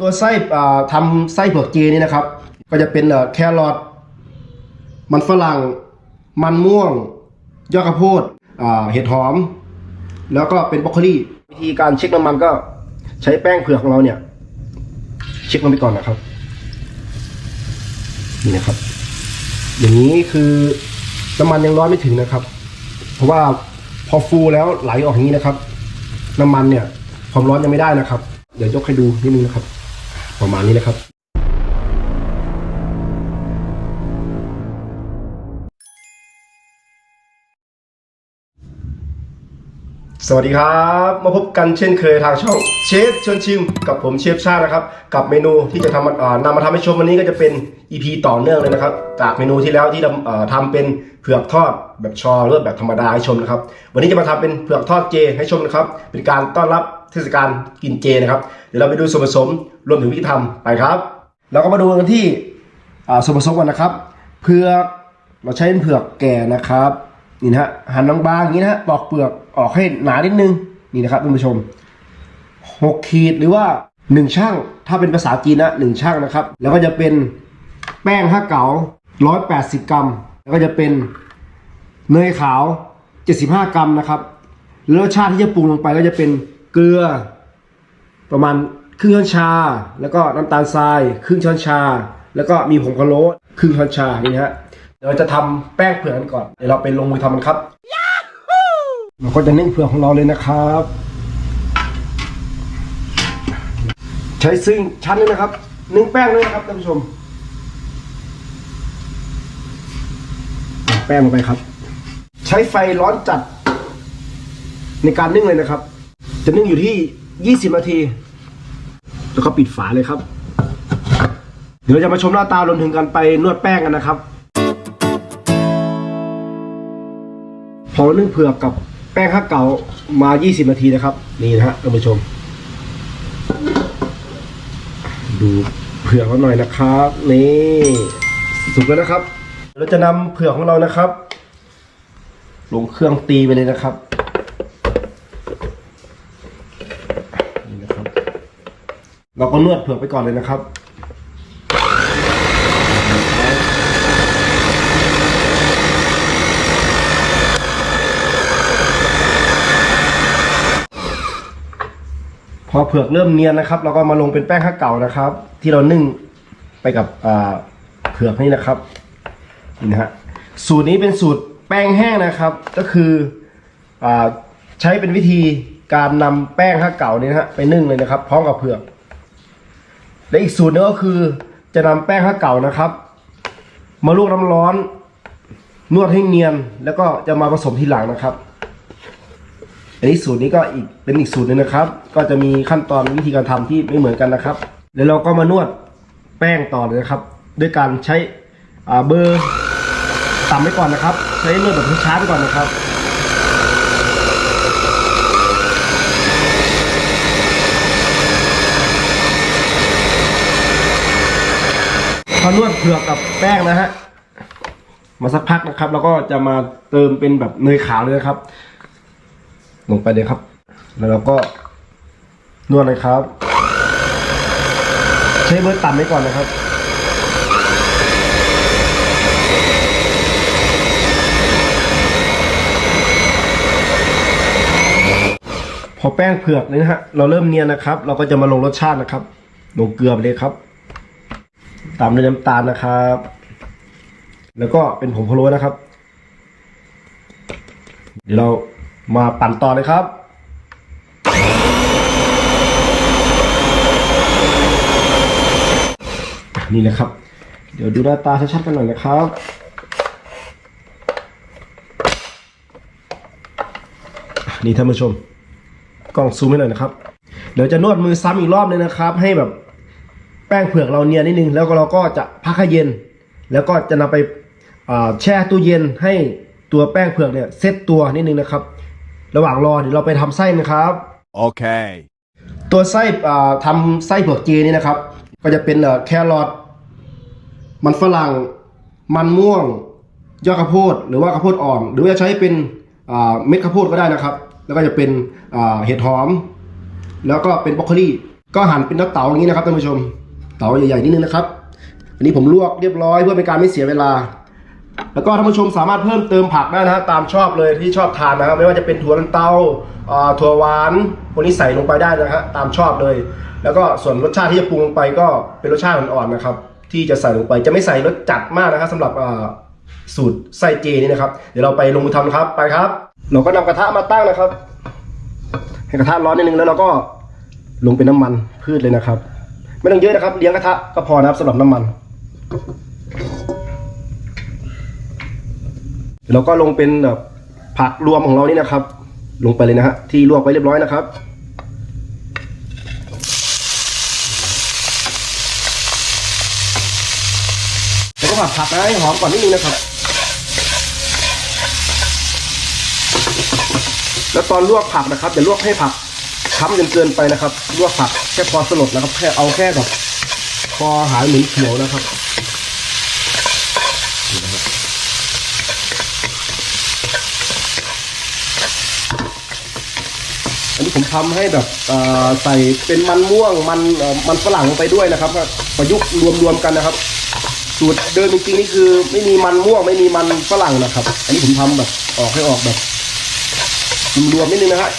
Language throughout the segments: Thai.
ตัวไส้อ่าทำไส้เผือกเจนี่นะครับ ก็จะเป็นแครอทมันฝรั่ง มันม่วง ยอดข้าวโพดเห็ดหอม แล้วก็เป็นบรอกโคลีวิธีการเช็คน้ำมันก็ใช้แป้งเผือกของเราเนี่ย เช็คมันไปก่อนนะครับนี่นะครับ อย่างนี้คือน้ำมันยังร้อนไม่ถึงนะครับ เพราะว่าพอฟูแล้วไหลออกอย่างนี้นะครับ น้ำมันเนี่ยความร้อนยังไม่ได้นะครับ เดี๋ยวยกให้ดูนิดนึงนะครับ ประมาณนี้นะครับสวัสดีครับ มาพบกันเช่นเคยทางช่องเชฟชวนชิม กับผมเชฟชาตินะครับ กับเมนูที่จะทำอ่านำมาทำให้ชมวันนี้ก็จะเป็น EP ต่อเนื่องเลยนะครับ จากเมนูที่แล้วที่ทำเป็นเผือกทอดแบบชอหรือแบบธรรมดาให้ชมนะครับ วันนี้จะมาทำเป็นเผือกทอดเจให้ชมนะครับ เป็นการต้อนรับ ทศกาลกินเจนะครับ เดี๋ยวเราไปดูส่วนผสมรวมถึงวิธีทำไปครับ เราก็มาดูกันที่ส่วนผสมกันนะครับเผือกเราใช้เป็นเผือกแก่นะครับนี่นะฮะหั่นบางๆอย่างนี้นะฮะปอกเปลือกออกให้หนานิดนึงนี่นะครับท่านผู้ชมหกขีดหรือว่าหนึ่งช่างถ้าเป็นภาษาจีนนะหนึ่งช่างนะครับ แล้วก็จะเป็นแป้งห้าเก๋าร้อยแปดสิบกรัม แล้วก็จะเป็นเนยขาวเจ็ดสิบห้ากรัมนะครับแล้วรสชาติที่จะปรุงลงไปก็จะเป็น เกลือ ประมาณครึ่งช้อนชา แล้วก็น้ำตาลทรายครึ่งช้อนชา แล้วก็มีผงพะโล้ครึ่งช้อนชานี่นะฮะเดี๋ยวเราจะทำแป้งเผือกกันก่อนเดี๋ยวเราไปลงมือทำกันครับเราก็จะนึ่งเผือกของเราเลยนะครับ ใช้ซึ่งชั้นเลยนะครับ นึ่งแป้งเลยนะครับท่านผู้ชมเอาแป้งลงไปครับ ใช้ไฟร้อนจัดในการนึ่งเลยนะครับ จะนึ่งอยู่ที่ 20 นาที แล้วก็ปิดฝาเลยครับ เดี๋ยวเราจะมาชมหน้าตารวมถึงการไปนวดแป้งกันนะครับ พอนึ่งเผือกกับแป้งข้าวเก่ามา 20 นาทีนะครับ นี่นะฮะท่านผู้ชม ดูเผือกเราหน่อยนะครับ นี่สุกแล้วนะครับ เราจะนำเผือกของเรานะครับ ลงเครื่องตีไปเลยนะครับ เราก็นวดเผือกไปก่อนเลยนะครับพอเผือกเริ่มเนียนนะครับ เราก็มาลงเป็นแป้งข้าวเก่านะครับ ที่เรานึ่งไปกับอ่าเผือกนี่นะครับนี่นะฮะสูตรนี้เป็นสูตรแป้งแห้งนะครับ ก็คืออาใช้เป็นวิธีการนำแป้งข้าวเก่านี่นะฮะไปนึ่งเลยนะครับ พร้อมกับเผือก และอีกสูตรหนึงก็คือจะนำแป้งข้าวเก่านะครับ มาลวกน้ำร้อน นวดให้เนียน แล้วก็จะมาผสมทีหลังนะครับ อันนี้สูตรนี้ก็อีกเป็นอีกสูตรหนึงนะครับ ก็จะมีขั้นตอนวิธีการทำที่ไม่เหมือนกันนะครับ แล้วเราก็มานวดแป้งต่อเลยนะครับ ด้วยการใช้อ่าเบอร์ต่ำไว้ก่อนนะครับ ใช้นวดแบบช้าๆไปก่อนนะครับ พอนวดเผือกกับแป้งนะฮะ มาสักพักนะครับ แล้วก็จะมาเติมเป็นแบบเนยขาวเลยนะครับ ลงไปเลยครับ แล้วเราก็นวดเลยครับ ใช้เบอร์ต่ำไว้ก่อนนะครับพอแป้งเผือกนี่นะฮะเราเริ่มเนียนนะครับ เราก็จะมาลงรสชาตินะครับ ลงเกลือไปเลยครับ ตามด้วยน้ำตาลนะครับ แล้วก็เป็นผงพะโล้นะครับ เดี๋ยวเรามาปั่นต่อเลยครับนี่นะครับ เดี๋ยวดูหน้าตาชัดๆกันหน่อยนะครับ นี่ท่านผู้ชม กล้องซูมให้หน่อยนะครับ เดี๋ยวจะนวดมือซ้ำอีกรอบนึงนะครับ ให้แบบ แป้งเผือกเราเนียนนิดนึง แล้วก็เราก็จะพักให้เย็น แล้วก็จะนำไปอ่าแช่ตู้เย็นให้ตัวแป้งเผือกเนี่ยเซตตัวนิดนึงนะครับ ระหว่างรอเดี๋ยวเราไปทำไส้นะครับ Okay. ตัวไส้อ่าทำไส้เผือกเจนี่นะครับ ก็จะเป็นเอ่อแครอทมันฝรั่ง มันม่วง ยอดข้าวโพด หรือว่าข้าวโพดอ่อน หรือว่าจะใช้เป็นอ่าเม็ดข้าวโพดก็ได้นะครับ แล้วก็จะเป็นอ่าเห็ดหอม แล้วก็เป็นบรอกโคลีก็หั่นเป็นเต๋าๆอย่างนี้นะครับท่านผู้ชม เตาใหญ่ๆนิดนึงนะครับ อันนี้ผมลวกเรียบร้อยเพื่อเป็นการไม่เสียเวลา แล้วก็ท่านผู้ชมสามารถเพิ่มเติมผักได้นะครับตามชอบเลยที่ชอบทานนะครับไม่ว่าจะเป็นถั่วลันเตาถั่วหวานพวกนี้ใส่ลงไปได้นะฮะตามชอบเลย แล้วก็ส่วนรสชาติที่จะปรุงลงไปก็เป็นรสชาติอ่อนๆนะครับ ที่จะใส่ลงไปจะไม่ใส่รสจัดมากนะครับสำหรับสูตรไส้เจนี่นะครับ เดี๋ยวเราไปลงมือทำครับไปครับ เราก็นำกระทะมาตั้งนะครับ ให้กระทะร้อนนิดนึงแล้วเราก็ลงเป็นน้ำมันพืชเลยนะครับ ไม่ต้องเยอะนะครับ เลี้ยงกระทะก็พอนะครับสำหรับน้ำมัน เราก็ลงเป็นแบบผักรวมของเรานี่นะครับ ลงไปเลยนะฮะที่ลวกไว้เรียบร้อยนะครับแล้วก็ผัดผักนะให้หอมก่อนนิดนึงนะครับ แล้วตอนลวกผักนะครับอย่าลวกให้ผัก ช้ำจนเกินไปนะครับลวกผักแค่พอสลดนะครับแค่เอาแค่แบบพอหายเหมือนเขียวนะครับอันนี้ผมทำให้แบบใส่เป็นมันม่วงมันมันฝรั่งลงไปด้วยนะครับประยุกต์รวมๆกันนะครับ สูตรเดิมจริงๆนี่คือ ไม่มีมันม่วงไม่มีมันฝรั่งนะครับ อันนี้ผมทำแบบออกให้ออกแบบรวมๆนิดนึงนะฮะ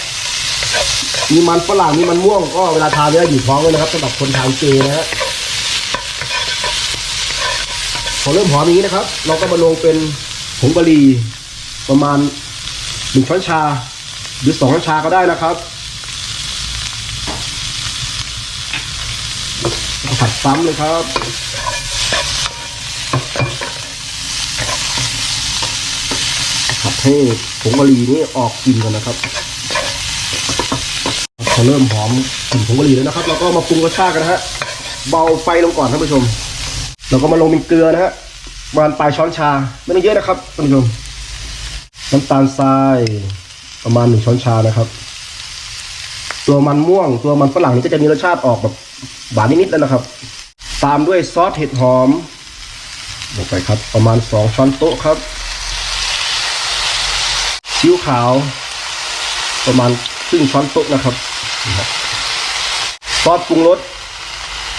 มีมันฝรั่งมีมันม่วงก็เวลาทานเนี่ยอยู่ท้องเลยนะครับสำหรับคนทานเจนะฮะพอเริ่มหอมอย่างนี้นะครับ เราก็มาลงเป็นผงกะหรี่ประมาณหนึ่งช้อนชา หรือสองช้อนชาก็ได้นะครับผัดซ้ำเลยครับผัดให้ผงกะหรี่นี่ออกกลิ่นก่อนนะครับ พอเริ่มหอมกลิ่นผงกะหรี่แล้วนะครับ เราก็มาปรุงรสชาติกันนะฮะ เบาไฟลงก่อนท่านผู้ชม เราก็มาลงเป็นเกลือนะฮะประมาณปลายช้อนชา ไม่ต้องเยอะนะครับท่านผู้ชม น้ำตาลทรายประมาณหนึ่งช้อนชานะครับ ตัวมันม่วง ตัวมันฝรั่งนี่ก็จะมีรสชาติออกแบบหวานนิดๆแล้วนะครับ ตามด้วยซอสเห็ดหอมลงไปครับ ประมาณสองช้อนโต๊ะครับซีอิ๊วขาว ประมาณครึ่งช้อนโต๊ะนะครับ นี่ครับซอสปรุงรส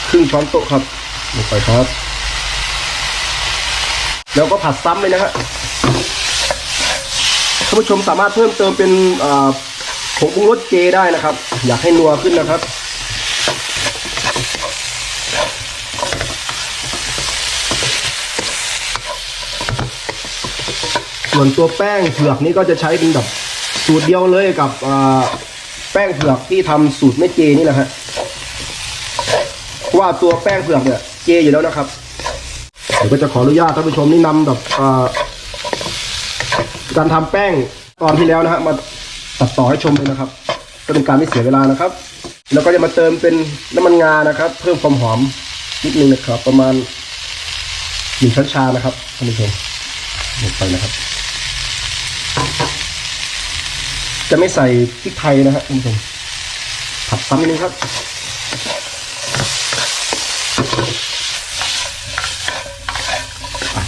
ครึ่งช้อนโต๊ะครับลงไปครับ แล้วก็ผัดซ้ำเลยนะฮะท่านผู้ชมสามารถเพิ่มเติมเป็นผงปรุงรสเจได้นะครับ อยากให้นัวขึ้นนะครับส่วนตัวแป้งเผือกนี่ก็จะใช้เป็นแบบสูตรเดียวเลยกับ แป้งเผือกที่ทำสูตรไม่เจนี่นะฮะเพราะว่าตัวแป้งเผือกเนี่ยเจอยู่แล้วนะครับเดี๋ยวก็จะขออนุญาตท่านผู้ชมนี่นำแบบการทำแป้งตอนที่แล้วนะฮะมาตัดต่อให้ชมเลยนะครับก็เป็นการไม่เสียเวลานะครับ แล้วก็จะมาเติมเป็นน้ำมันงานะครับ เพิ่มความหอมนิดนึงนะครับ ประมาณหนึ่งช้อนชานะครับท่านผู้ชมลงไปนะครับ จะไม่ใส่พริกไทยนะฮะท่านผู้ชมผัดซ้ำนิดนึงครับ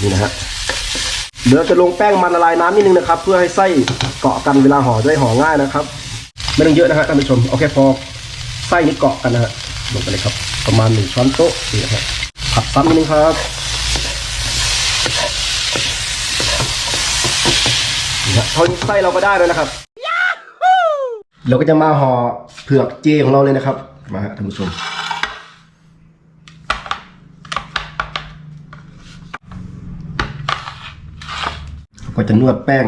นี่นะฮะเดี๋ยวจะลงแป้งมันละลายน้ำนิดนึงนะครับ เพื่อให้ไส้เกาะกันเวลาห่อจะได้ห่อง่ายนะครับ ไม่ต้องเยอะนะฮะท่านผู้ชมเอาแค่พอไส้นี้เกาะกันนะฮะลงไปเลยครับ ประมาณหนึ่งช้อนโต๊ะนี่นะฮะผัดซ้ำนิดนึงครับนี่ฮะเท่านี้ไส้เราก็ได้แล้วนะครับ เราก็จะมาห่อเผือกเจของเราเลยนะครับ มาฮะท่านผู้ชม ก็จะนวดแป้ง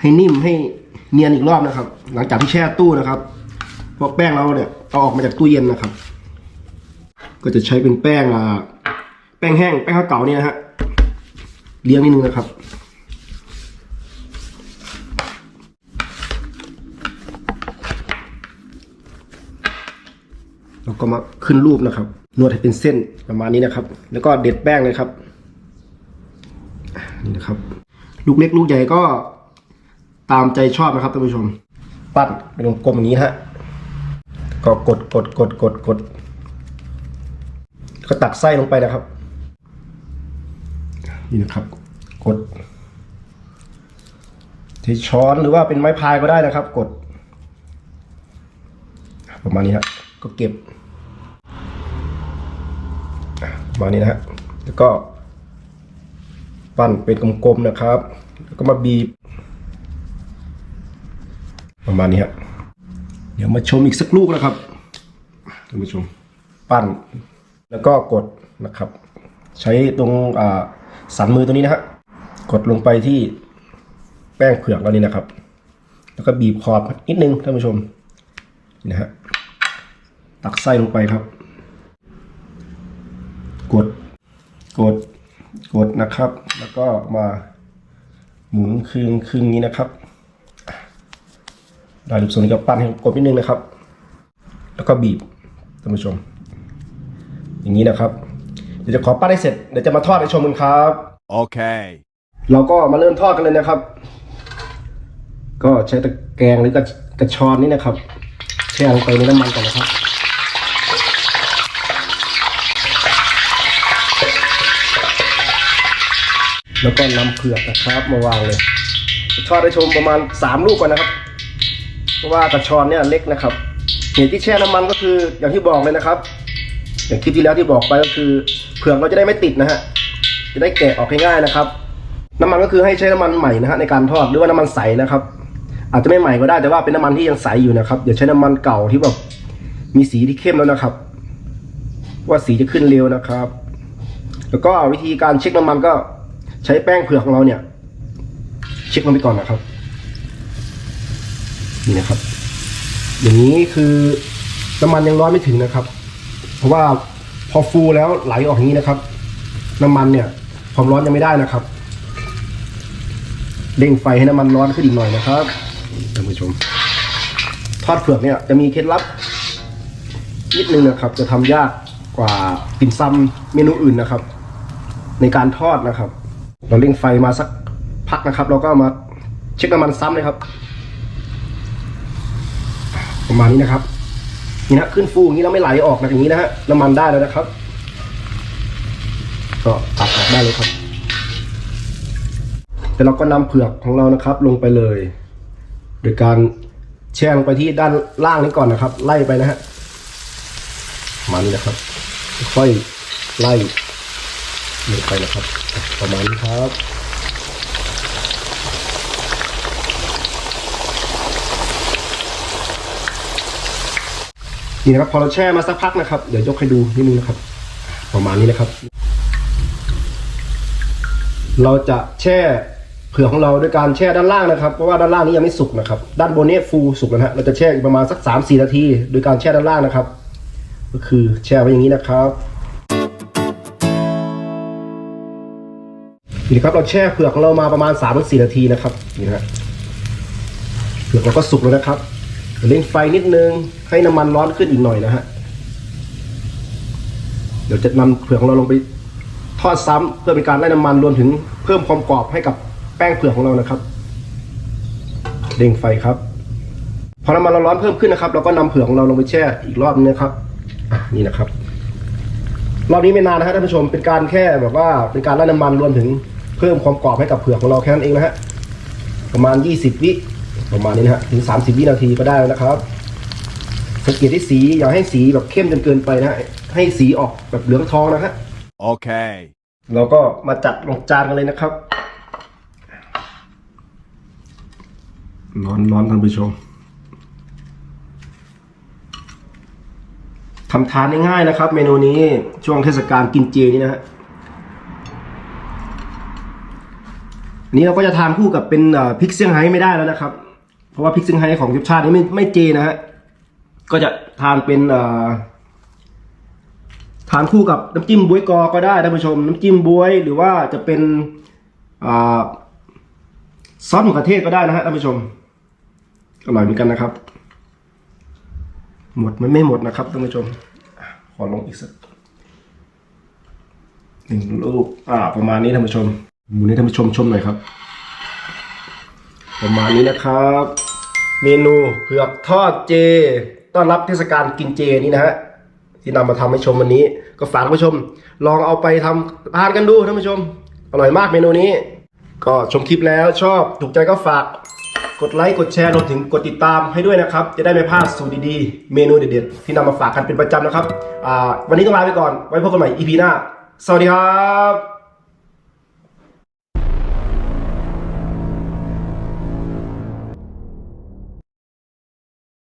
ให้นิ่มให้เนียนอีกรอบนะครับ หลังจากที่แช่ตู้นะครับเพราะแป้งเราเนี่ยเอาออกมาจากตู้เย็นนะครับ ก็จะใช้เป็นแป้งอ่าแป้งแห้งแป้งข้าวเก่านี่นะฮะเลี้ยงนิดนึงนะครับ ก็มาขึ้นรูปนะครับ นวดให้เป็นเส้นประมาณนี้นะครับ แล้วก็เด็ดแป้งเลยครับนี่นะครับ ลูกเล็กลูกใหญ่ก็ตามใจชอบนะครับท่านผู้ชม ปั้นเป็นวงกลมอย่างนี้ฮะก็กดกดกดกดกดก็ตักไส้ลงไปนะครับ นี่นะครับ กดใช้ช้อนหรือว่าเป็นไม้พายก็ได้นะครับ กด ประมาณนี้ฮะกก็เก็บ มาณนี้นะฮะแล้วก็ปั้นเป็นกลมๆนะครับ แล้วก็มาบีบ ประมาณนี้ฮะเดี๋ยวมาชมอีกสักลูกนะครับท่านผู้ชมปั้น แล้วก็กดนะครับ ใช้ตรงอ่าสันมือตัวนี้นะฮะกดลงไปที่แป้งเผือกเรานี่นะครับ แล้วก็บีบขอบนิดนึงท่านผู้ชมนี่นะฮะตักไส้ลงไปครับ กดกดกดนะครับ แล้วก็มาหมุนครึ่งครึ่งนี้นะครับได้รูปทรงนี้ก็ปั้นให้กดนิดนึงนะครับ แล้วก็บีบท่านผู้ชม อย่างนี้นะครับ เดี๋ยวจะขอปั้นให้เสร็จเดี๋ยวจะมาทอดให้ชมกันครับ Okay. เราก็มาเริ่มทอดกันเลยนะครับ ก็ใช้ตะแกรงหรือกระกระชอนนี่นะครับแช่ลงไปในน้ำมันก่อนนะครับ แล้วก็นำเผือกนะครับมาวางเลยทอดให้ชมประมาณสามลูกก่อนนะครับ เพราะว่ากระชอนเนี่ยเล็กนะครับเหตุที่แช่น้ำมันก็คืออย่างที่บอกเลยนะครับ อย่างคลิปที่แล้วที่บอกไปก็คือเผือกเราจะได้ไม่ติดนะฮะจะได้แกะออกง่ายๆนะครับ น้ำมันก็คือให้ใช้น้ำมันใหม่นะฮะในการทอดหรือว่าน้ำมันใสนะครับ อาจจะไม่ใหม่ก็ได้แต่ว่าเป็นน้ำมันที่ยังใสอยู่นะครับอย่าใช้น้ำมันเก่าที่แบบมีสีที่เข้มแล้วนะครับ ว่าสีจะขึ้นเร็วนะครับ แล้วก็วิธีการเช็คน้ำมันก็ ใช้แป้งเผือกของเราเนี่ย เช็คลงไปก่อนนะครับ นี่นะครับ อย่างนี้คือน้ำมันยังร้อนไม่ถึงนะครับ เพราะว่าพอฟูแล้วไหลออกอย่างนี้นะครับ น้ำมันเนี่ยความร้อนยังไม่ได้นะครับเร่งไฟให้น้ำมันร้อนขึ้นอีกหน่อยนะครับท่านผู้ชม ทอดเผือกเนี่ยจะมีเคล็ดลับนิดนึงนะครับ จะทำยากกว่าติ่มซำเมนูอื่นนะครับ ในการทอดนะครับ เราเร่งไฟมาสักพักนะครับ เราก็มาเช็คน้ำมันซ้ำเลยครับ ประมาณนี้นะครับ นี่นะขึ้นฟูอย่างนี้แล้วไม่ไหลออกนะอย่างนี้นะฮะน้ำมันได้แล้วนะครับ ก็ตัดออกได้เลยครับ แต่เราก็นำเผือกของเรานะครับ ลงไปเลย โดยการแช่ลงไปที่ด้านล่างนี้ก่อนนะครับ ไล่ไปนะฮะประมาณนี้นะครับ ค่อยไล่ลงไปนะครับ ประมาณนี้ครับนี่นะครับพอเราแช่มาสักพักนะครับ เดี๋ยวยกให้ดูนิดนึงนะครับ ประมาณนี้นะครับ เราจะแช่เผือกของเราด้วยการแช่ด้านล่างนะครับ เพราะว่าด้านล่างนี้ยังไม่สุกนะครับ ด้านบนนี้ฟูสุกแล้วนะฮะเราจะแช่อีกประมาณสักสามสี่นาทีโดยการแช่ด้านล่างนะครับ ก็คือแช่ไว้อย่างนี้นะครับ นี่ครับเราแช่เผือกของเรามาประมาณสามถึงสี่นาทีนะครับนี่นะฮะเผือกเราก็สุกแล้วนะครับเร่งไฟนิดนึงให้น้ำมันร้อนขึ้นอีกหน่อยนะฮะเดี๋ยวจะนำเผือกของเราลงไปทอดซ้ำเพื่อเป็นการไล่น้ำมันรวมถึงเพิ่มความกรอบให้กับแป้งเผือกของเรานะครับเร่งไฟครับพอน้ำมันเราร้อนเพิ่มขึ้นนะครับเราก็นำเผือกของเราลงไปแช่อีกรอบนึงนะครับนี่นะครับรอบนี้ไม่นานนะฮะท่านผู้ชมเป็นการแค่แบบว่าเป็นการไล่น้ำมันรวมถึง เพิ่มความกรอบให้กับเผือกของเราแค่นั้นเองนะฮะประมาณ 20 วิประมาณนี้นะฮะถึง 30 วินาทีก็ได้แล้วนะครับ สังเกตที่สีอย่าให้สีแบบเข้มจนเกินไปนะฮะให้สีออกแบบเหลืองทองนะฮะ Okay. เราก็มาจัดลงจานกันเลยนะครับร้อนร้อนท่านผู้ชมทำทานง่ายๆนะครับ เมนูนี้ช่วงเทศกาลกินเจนี่นะฮะ อันนี้เราก็จะทานคู่กับเป็นพริกเซี่ยงไฮ้ไม่ได้แล้วนะครับ เพราะว่าพริกเซี่ยงไฮ้ของยุชาตินี้ไม่ไม่เจนะฮะก็จะทานเป็นทานคู่กับน้ำจิ้มบวยกอก็ได้ท่านผู้ชม น้ำจิ้มบวยหรือว่าจะเป็นซอสมะเขือเทศก็ได้นะฮะท่านผู้ชมอร่อยเหมือนกันนะครับ หมดมันไม่หมดนะครับท่านผู้ชม ขอลงอีกสักหนึ่งลูกอ่า ประมาณนี้ท่านผู้ชม หมูนี้ท่านผู้ชมชมหน่อยครับ ประมาณนี้นะครับ เมนูเผือกทอดเจ ต้อนรับเทศกาลกินเจนี่นะฮะที่นำมาทำให้ชมวันนี้ ก็ฝากท่านผู้ชม ลองเอาไปทำทานกันดูท่านผู้ชมอร่อยมากเมนูนี้ ก็ชมคลิปแล้วชอบถูกใจก็ฝากกดไลค์กดแชร์รวมถึงกดติดตามให้ด้วยนะครับ จะได้ไม่พลาดสูตรดีๆ เมนูเด็ดๆ ที่นำมาฝากกันเป็นประจำนะครับวันนี้ต้องลาไปก่อน ไว้พบกันใหม่ EP หน้า สวัสดีครับ